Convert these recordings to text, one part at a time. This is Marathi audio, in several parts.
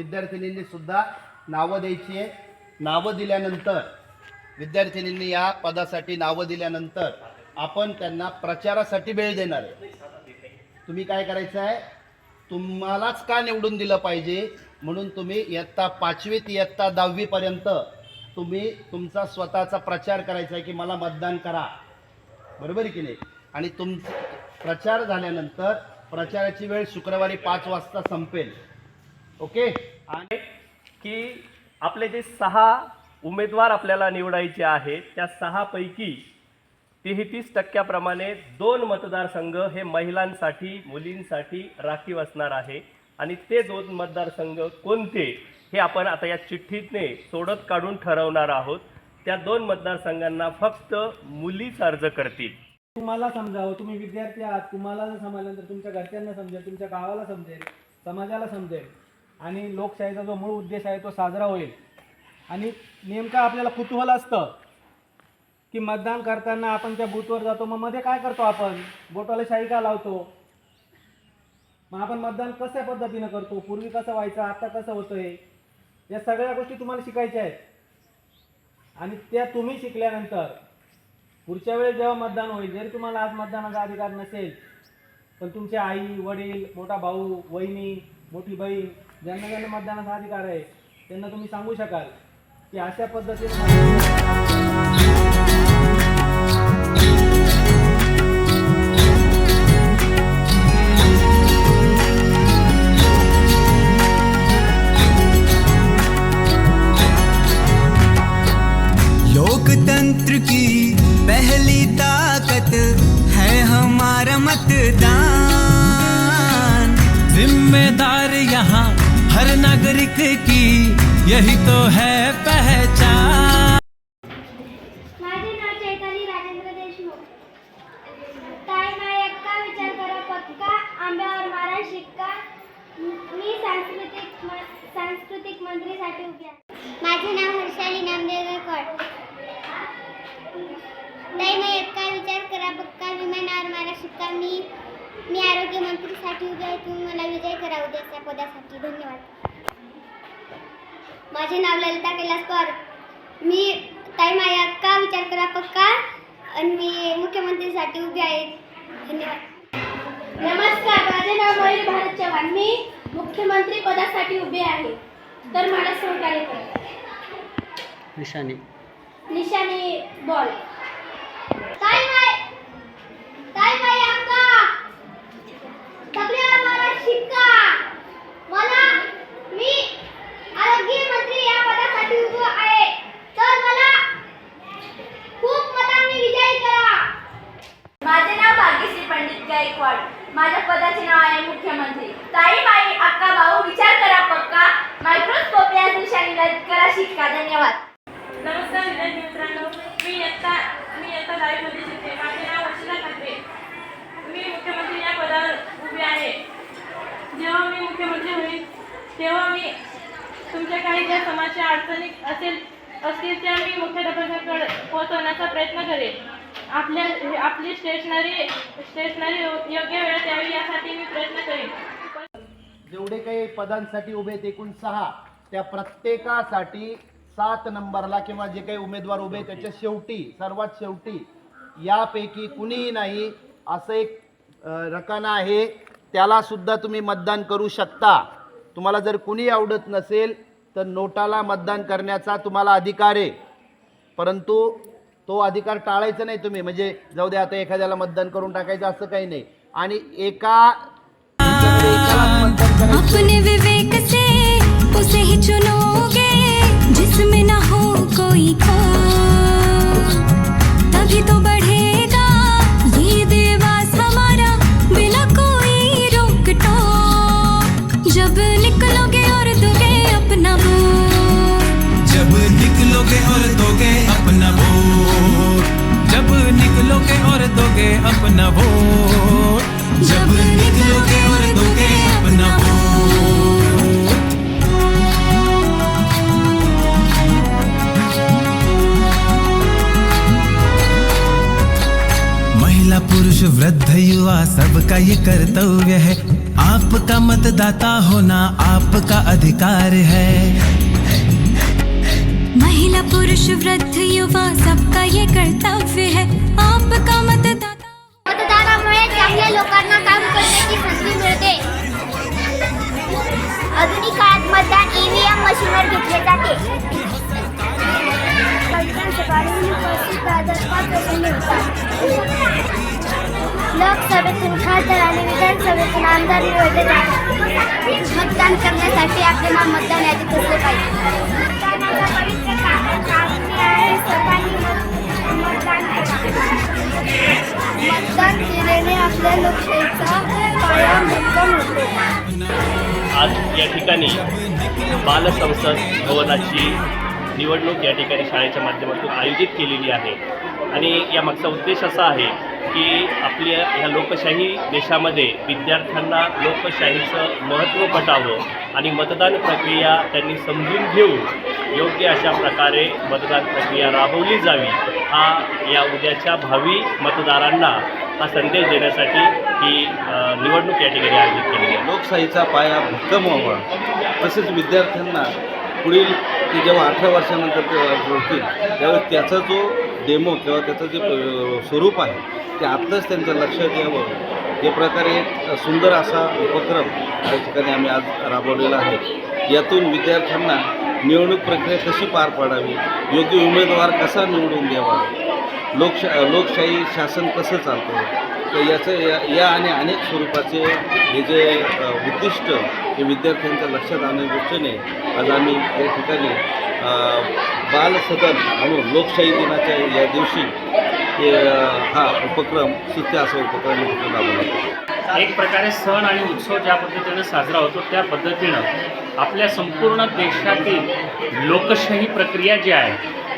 विद्यार्थिनींनी सुद्धा नावं द्यायची आहे. नावं दिल्यानंतर विद्यार्थिनींनी या पदासाठी नावं दिल्यानंतर आपण त्यांना प्रचारासाठी वेळ देणार आहे. तुम्ही काय करायचं आहे? तुम्हालाच का निवडून दिलं पाहिजे? म्हणून तुम्ही इयत्ता पाचवी ते इयत्ता दहावीपर्यंत तुम्ही तुमचा स्वतःचा प्रचार करायचा आहे की मला मतदान करा. बरोबर आहे की नाही? आणि तुम प्रचार झाल्यानंतर प्रचाराची वेळ शुक्रवारी पाच वाजता संपेल. ओके? आणि की आपले जे सहा उमेदवार आपल्याला निवडायचे आहेत त्या सहापैकी तेहतीस टक्क्याप्रमाणे दोन मतदारसंघ हे महिलांसाठी मुलींसाठी राखीव असणार आहे. आणि ते दोन मतदारसंघ कोणते हे आपण आता या चिठ्ठीतने सोडत काढून ठरवणार आहोत. त्या दोन मतदारसंघांना फक्त मुलीच अर्ज करतील. तुम्हाला समजावं तुम्ही विद्यार्थी आहात तुम्हाला जर समजल्यानंतर तुमच्या घरच्यांना समजेल तुमच्या गावाला समजेल समाजाला समजेल. आणि लोकशाहीचा जो मूळ उद्देश आहे तो साजरा होईल. आणि नेमकं आपल्याला कुतूहल असतं की मतदान करताना आपण त्या बूथवर जातो मग मध्ये काय करतो आपण? बोटाला शाही का लावतो? मग आपण मतदान कशा पद्धतीनं करतो? पूर्वी कसं व्हायचं आता कसं होतंय? या सगळ्या गोष्टी तुम्हाला शिकायच्या आहेत. आणि त्या तुम्ही शिकल्यानंतर पुढच्या वेळेस जेव्हा मतदान होईल जरी तुम्हाला आज मतदानाचा अधिकार नसेल पण तुमचे आई वडील मोठा भाऊ वहिनी मोठी बहीण ज्यांना ज्यांना मतदानाचा अधिकार आहे त्यांना तुम्ही सांगू शकाल की अशा पद्धतीने लोकतंत्र की पहली ताकत है हमारा मतदान। जिम्मेदारी हर नागरिक की यही तो है पहचान। माझे नाव चैताली राजेंद्र देशमुख। ताई मायक्का विचार करा पक्का आंब्यावर मारा शिक्का। मी सांस्कृतिक सांस्कृतिक मंत्रीसाठी उभी आहे. माझे नाव हर्षाली नामदेव गायकवाड ताई मायक्का विचार करा पक्का विमानावर मारा शिक्का. मी मी आरोग्य मंत्रीसाठी उभी आहे. तुम्ही मला विजय करा उद्याच्या पदासाठी. धन्यवाद. माझे नाव ललिता कैलास पवार मी ताई माया का विचार करा पक्का? आणि मी मुख्यमंत्रीसाठी उभी आहे. धन्यवाद. नमस्कार माझे नाव मयूर भारत चव्हाण. मी मुख्यमंत्री पदासाठी उभे आहे. तर मला सहकार्य करा. निशाणी निशाने बॉल ताई माय ताई माय अक्का सगळ्यावर मला शिक्का मला मी आरोग्य मंत्री या पदासाठी उभो आहे तर मला खूप मतांनी विजयी करा माझे नाव भाग्यश्री पंडित गायकवाड माझ्या पदाचे नाव आहे मुख्यमंत्री ताई माई अक्का भाऊ विचार करा पक्का मायक्रोस्कोप या दिशाने ललित करा शिक्का धन्यवाद नमस्कार विद्यार्थी मित्रांनो मी इयत्ता मी इयत्ता दहावीमध्ये शिकते माझे नाव वर्षिता ठाकरे मी मुख्यमंत्री या पदावर उभी आहे जेव्हा मी मुख्यमंत्री होईल तेव्हा मी तुमच्या काही ज्या समाजच्या अडचणी असेल असतील त्या मी मुख्याध्यापकाकडे पोहोचवण्याचा प्रयत्न करेन. आपल्या आपली स्टेशनरी स्टेशनरी योग्य वेळेत यावी यासाठी मी प्रयत्न करेन. जेवढे काही पदांसाठी उभे आहेत एकूण सहा त्या प्रत्येकासाठी सात नंबरला किंवा जे काही उमेदवार उभे त्याच्या शेवटी सर्वात शेवटी यापैकी कुणीही नाही असं एक रकाना आहे. त्याला सुद्धा तुम्ही मतदान करू शकता. तुम्हाला जर कुणी आवडत नसेल तर नोटाला मतदान करण्याचा तुम्हाला अधिकार आहे. परंतु तो अधिकार टाळायचा नाही तुम्ही. म्हणजे जाऊ दे आता एखाद्याला मतदान करून टाकायचं असं काही नाही. आणि एका अपने विवेक से उसे ही चुनोगे. महिला पुरुष वृद्ध युवा सबका ये कर्तव्य है। आपका मतदाता होना आपका अधिकार है। महिला पुरुष वृद्ध युवा सबका ये कर्तव्य है। आपका मतदाता मतदानामुळे चांगल्या लोकांना काम करण्याची संधी मिळते आधुनिक काळात मतदान ईव्हीएम मशीनवर घेतले जाते। लोकसभेतून खासदार आणि विधानसभेतून आमदार निवडले जातात. मतदान करण्यासाठी आपले नाव मतदान यादीत असले पाहिजे. आहे. मतदान केल्याने आपल्या लोकशाहीचा पाया होतो आज या ठिकाणी बालसंसद भवनाची निवडणूक या ठिकाणी शाळेच्या माध्यमातून आयोजित केलेली आहे. आणि यामागचा उद्देश असा आहे की आपल्या ह्या लोकशाही देशामध्ये विद्यार्थ्यांना लोकशाहीचं महत्त्व पटावं आणि मतदान प्रक्रिया त्यांनी समजून घेऊन योग्य अशा प्रकारे मतदान प्रक्रिया राबवली जावी हा या उद्याच्या भावी मतदारांना हा संदेश देण्यासाठी ही निवडणूक या ठिकाणी आयोजित केलेली आहे. लोकशाहीचा पाया भक्कम व्हावा. तसेच विद्यार्थ्यांना पुढील की जेव्हा अठरा वर्षानंतर ते होतील त्यावेळेस त्याचा जो डेमो किंवा त्याचं जे प- स्वरूप आहे ते आत्ताच त्यांच्या लक्षात यावं. जे प्रकारे एक सुंदर असा उपक्रम या ठिकाणी आम्ही आज राबवलेला आहे. यातून विद्यार्थ्यांना निवडणूक प्रक्रिया कशी पार पाडावी योग्य उमेदवार कसा निवडून द्यावा लोकशा लोकशाही शासन कसं चालतं तर याचं या या आणि अनेक स्वरूपाचे हे जे उद्दिष्ट हे विद्यार्थ्यांच्या लक्षात आणण्या दृष्टीने आज आम्ही या ठिकाणी बालसदन म्हणून लोकशाही दिनाच्या या दिवशी हे हा उपक्रम सुत्य असा उपक्रम राबवला एक प्रकारे सण आणि उत्सव ज्या पद्धतीनं साजरा होतो त्या पद्धतीनं आपल्या संपूर्ण देशातील लोकशाही प्रक्रिया जी आहे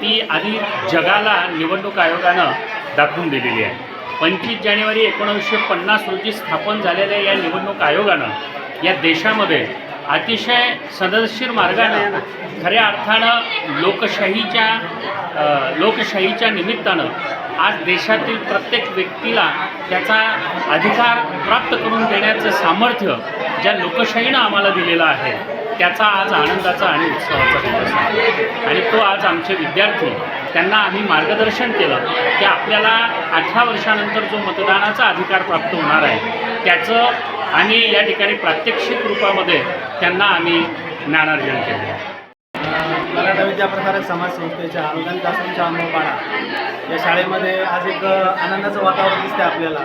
ती आधी जगाला निवडणूक आयोगानं दाखवून दिलेली आहे. पंचवीस जानेवारी एकोणीसशे पन्नास रोजी स्थापन झालेल्या या निवडणूक आयोगानं या देशामध्ये अतिशय सदनशीर मार्गानं खऱ्या अर्थानं लोकशाहीच्या लोकशाहीच्या निमित्तानं आज देशातील प्रत्येक व्यक्तीला त्याचा अधिकार प्राप्त करून देण्याचं सामर्थ्य ज्या लोकशाहीनं आम्हाला दिलेलं आहे त्याचा आज आनंदाचा आणि उत्सवाचा दिवस आहे. आणि तो आज आमचे विद्यार्थी त्यांना आम्ही मार्गदर्शन केलं की आपल्याला अठरा वर्षानंतर जो मतदानाचा अधिकार प्राप्त होणार आहे त्याचं आम्ही या ठिकाणी प्रात्यक्षिक रूपामध्ये त्यांना आम्ही ज्ञानार्जन केलं. मराठा विद्याप्रसारक समाज संस्थेच्या अनुदानित आश्रमच्या अंबपाडा या शाळेमध्ये आज एक आनंदाचं वातावरण दिसते आपल्याला.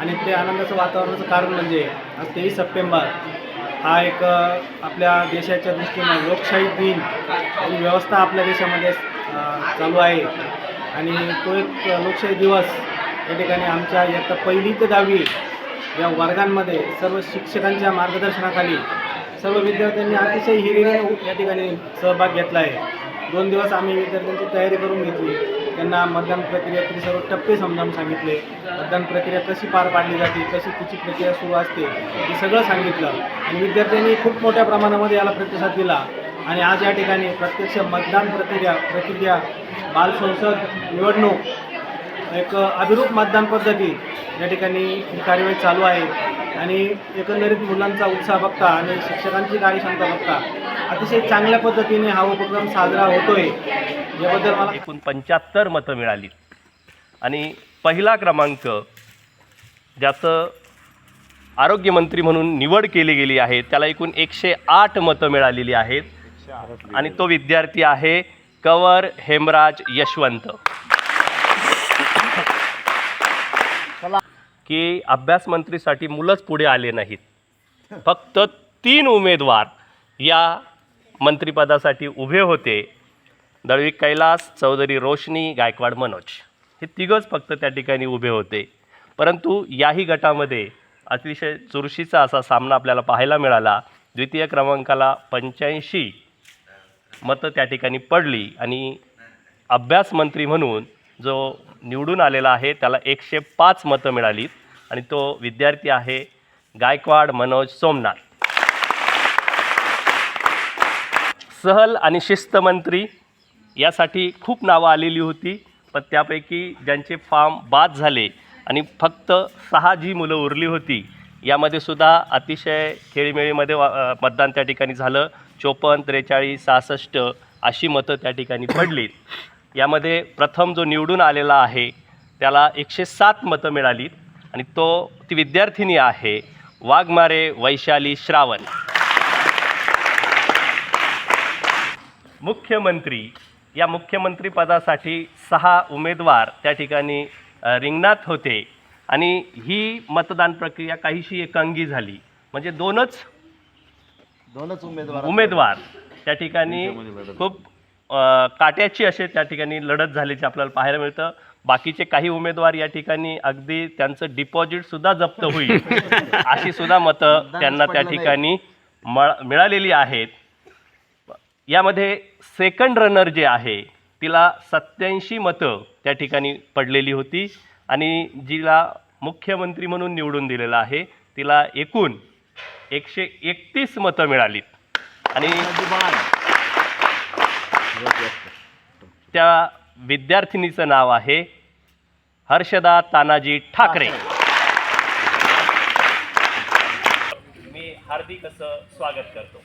आणि ते आनंदाचं वातावरणाचं कारण म्हणजे आज तेवीस सप्टेंबर हा एक आपल्या देशाच्या दृष्टीनं लोकशाही दिन ही व्यवस्था आपल्या देशामध्ये चालू आहे. आणि तो एक लोकशाही दिवस या ठिकाणी आमच्या इयत्ता पहिली ते दहावी या वर्गांमध्ये सर्व शिक्षकांच्या मार्गदर्शनाखाली सर्व विद्यार्थ्यांनी अतिशय हिरिरीने या ठिकाणी सहभाग घेतला आहे. दोन दिवस आम्ही विद्यार्थ्यांची तयारी करून घेतली. त्यांना मतदान प्रक्रियेतील सर्व टप्पे समजावून सांगितले. मतदान प्रक्रिया कशी पार पाडली जाते कशी तिची प्रक्रिया सुरू असते हे सगळं सांगितलं. आणि विद्यार्थ्यांनी खूप मोठ्या प्रमाणामध्ये याला प्रतिसाद दिला. आणि आज या ठिकाणी प्रत्यक्ष मतदान प्रक्रिया प्रक्रिया बालसंसद निवडणूक एक अभिरूप मतदान पद्धती या ठिकाणी ही कार्यवाही चालू आहे. आणि एकंदरीत मुलांचा उत्साह बघता आणि शिक्षकांची कार्यक्षमता बघता अतिशय चांगल्या पद्धतीने हा उपक्रम साजरा होतोय. याबद्दल मला एकूण पंच्याहत्तर मतं मिळाली. आणि पहिला क्रमांक ज्याचं आरोग्यमंत्री म्हणून निवड केली गेली आहे त्याला एकूण एकशे आठ मतं मिळालेली आहेत. आणि तो विद्यार्थी आहे कवर हेमराज यशवंत. की अभ्यास मंत्रीसाठी मुलंच पुढे आले नाहीत. फक्त तीन उमेदवार या मंत्रिपदासाठी उभे होते. दळवी कैलास चौधरी रोशनी गायकवाड मनोज. हे तिघंच फक्त त्या ठिकाणी उभे होते. परंतु याही गटामध्ये अतिशय चुरशीचा असा सामना आपल्याला पाहायला मिळाला. द्वितीय क्रमांकाला पंच्याऐंशी मतं त्या ठिकाणी पडली आणि अभ्यास मंत्री म्हणून जो निवडून आलेला आहे त्याला एकशे पाच मतं मिळालीत आणि तो विद्यार्थी आहे गायकवाड मनोज सोमनाथ. सहल आणि शिस्त मंत्री यासाठी खूप नावं आलेली होती पण त्यापैकी ज्यांचे फॉर्म बाद झाले आणि फक्त सहा जी मुलं उरली होती यामध्ये सुद्धा अतिशय खेळीमेळीमध्ये वा मतदान त्या ठिकाणी झालं. चोपन्न त्रेचाळीस सहासष्ट अशी मतं त्या ठिकाणी पडलीत यामध्ये प्रथम जो निवडून आलेला आहे त्याला एकशे सात मतं मिळालीत आणि तो ती विद्यार्थिनी आहे वाघमारे वैशाली श्रावण. मुख्यमंत्री या मुख्यमंत्री पदासाठी सहा उमेदवार त्या ठिकाणी रिंगणात होते. आणि ही मतदान प्रक्रिया काहीशी एकांगी झाली. म्हणजे दोनच दोनच उमेदवार उमेदवार त्या ठिकाणी खूप काट्याची असे त्या ठिकाणी लढत झाल्याचे आपल्याला पाहायला मिळतं. बाकीचे काही उमेदवार या ठिकाणी अगदी त्यांचं डिपॉझिट सुद्धा जप्त होईल. अशी सुद्धा मतं त्यांना त्या ठिकाणी मळ मिळालेली आहेत. यामध्ये सेकंड रनर जे आहे तिला सत्याऐंशी मतं त्या ठिकाणी पडलेली होती. आणि जिला मुख्यमंत्री म्हणून निवडून दिलेलं आहे. तिला एकूण एकशे एकतीस मतं मिळालीत. आणि त्या विद्यार्थिनीचं नाव आहे हर्षदा तानाजी ठाकरे. मी हार्दिक असं स्वागत करतो.